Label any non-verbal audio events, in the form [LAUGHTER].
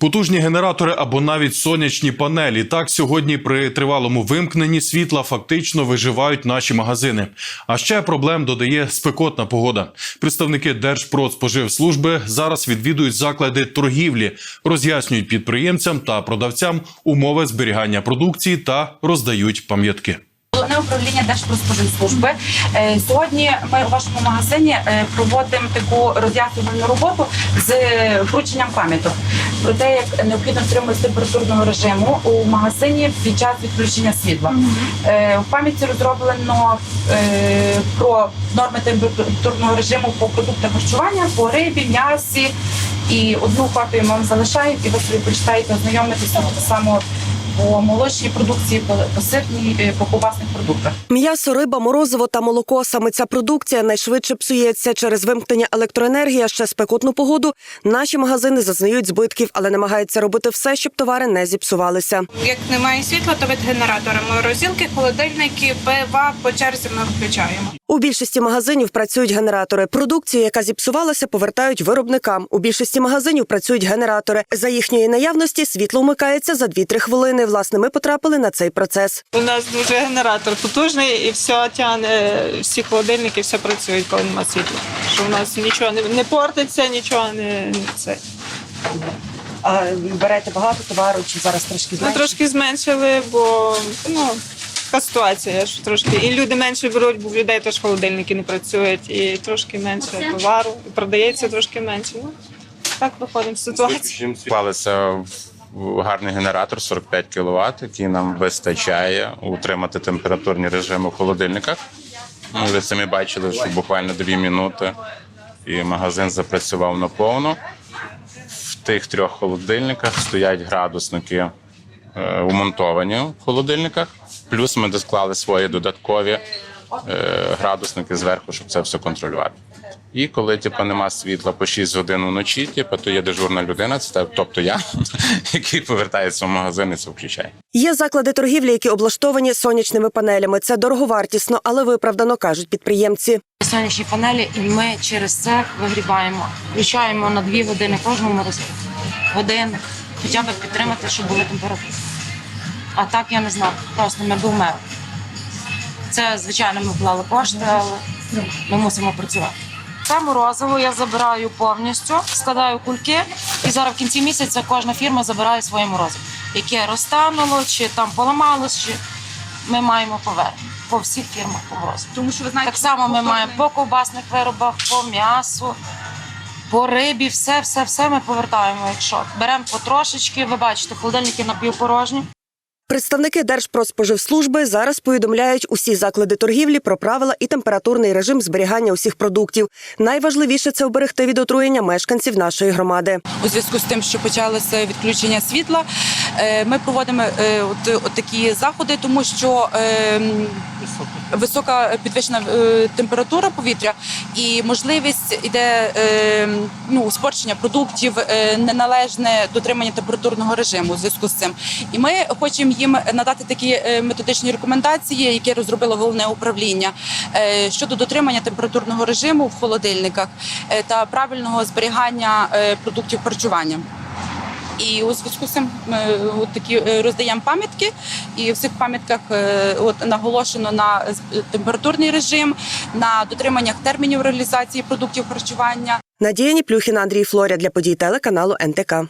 Потужні генератори або навіть сонячні панелі. Так сьогодні при тривалому вимкненні світла фактично виживають наші магазини. А ще проблем додає спекотна погода. Представники Держпродспоживслужби зараз відвідують заклади торгівлі, роз'яснюють підприємцям та продавцям умови зберігання продукції та роздають пам'ятки. Головне управління Держпродспоживслужби. Е, Сьогодні ми у вашому магазині е, проводимо таку роз'яснювальну роботу з врученням пам'яток про те, як необхідно дотримуватися температурного режиму у магазині під час відключення світла. Е, В пам'ятці розроблено е, про норми температурного режиму по продуктах харчування, по рибі, м'ясі. І одну копію ми вам залишаємо, і ви собі прочитаєте, ознайомитися так само по молочній продукції, по, сирній, е, по ковбасних продуктах. М'ясо, риба, морозиво та молоко. Саме ця продукція найшвидше псується через вимкнення електроенергії. а Ще спекотну погоду. Наші магазини зазнають збитків, але намагаються робити все, щоб товари не зіпсувалися. Як немає світла, то від генератора морозилки, холодильники, пива по черзі ми включаємо. У більшості магазинів працюють генератори. Продукцію, яка зіпсувалася, повертають виробникам. У більшості магазинів працюють генератори. За їхньої наявності світло вмикається за 2-3 хвилини. Власне, ми потрапили на цей процес. У нас дуже генератор потужний і все тягне, всі холодильники, все працюють, коли немає світла. Що в нас нічого не, не портиться, нічого не, це. А берете багато товару, чи зараз трошки Ми трошки зменшили, бо ну, така ситуація, що трошки. І люди менше беруть, бо в людей теж холодильники не працюють, і трошки менше товару, і продається трошки менше. Ну, так виходимо з ситуації. Вклалися в гарний генератор 45 кВт, який нам вистачає утримати температурні режими в холодильниках. Ну, Ви самі бачили, що буквально 2 минути і магазин запрацював наповну. В тих трьох холодильниках стоять градусники е, вмонтовані в холодильниках. Плюс ми досклали свої додаткові е, градусники зверху, щоб це все контролювати. І коли типу, нема світла по 6 годин вночі, типу, то є дежурна людина, це тобто я, [LAUGHS] який повертається в магазин і це включає. Є заклади торгівлі, які облаштовані сонячними панелями. Це дороговартісно, але виправдано кажуть підприємці. сонячні панелі, і ми через це вигрібаємо. Включаємо на дві години кожну морозилку. Годину, хоча б підтримати, щоб була температура. А так я не знаю, просто ми вмерли. Це, звичайно, ми вклали кошти, але ми мусимо працювати. Це морозиво я забираю повністю, складаю кульки, і зараз в кінці місяця кожна фірма забирає своє морозиво, яке розтануло, чи там поламалось, чи ми маємо повернення по всіх фірмах по морозиву. Тому що ви знаєте, Так само ми маємо по ковбасних виробах, по м'ясу, по рибі, все, все, все ми повертаємо. Якщо беремо потрошечки, ви бачите, холодильники напівпорожні. Представники Держпродспоживслужби зараз повідомляють усі заклади торгівлі про правила і температурний режим зберігання усіх продуктів. Найважливіше це оберегти від отруєння мешканців нашої громади. у зв'язку з тим, що почалося відключення світла. Е, Ми проводимо е, от, такі заходи, тому що е, висока підвищена температура повітря і можливість іде е, ну, спорчення продуктів, неналежне дотримання температурного режиму у зв'язку з цим. І ми хочемо їм надати такі методичні рекомендації, які розробило головне управління щодо дотримання температурного режиму в холодильниках та правильного зберігання продуктів харчування. І у зв'язку з цим ми от такі е, роздаємо пам'ятки, і в цих пам'ятках е, от наголошено на температурний режим, на дотриманнях термінів реалізації продуктів харчування. Надія Ніплюхіна, Андрій Флоря для подій телеканалу НТК.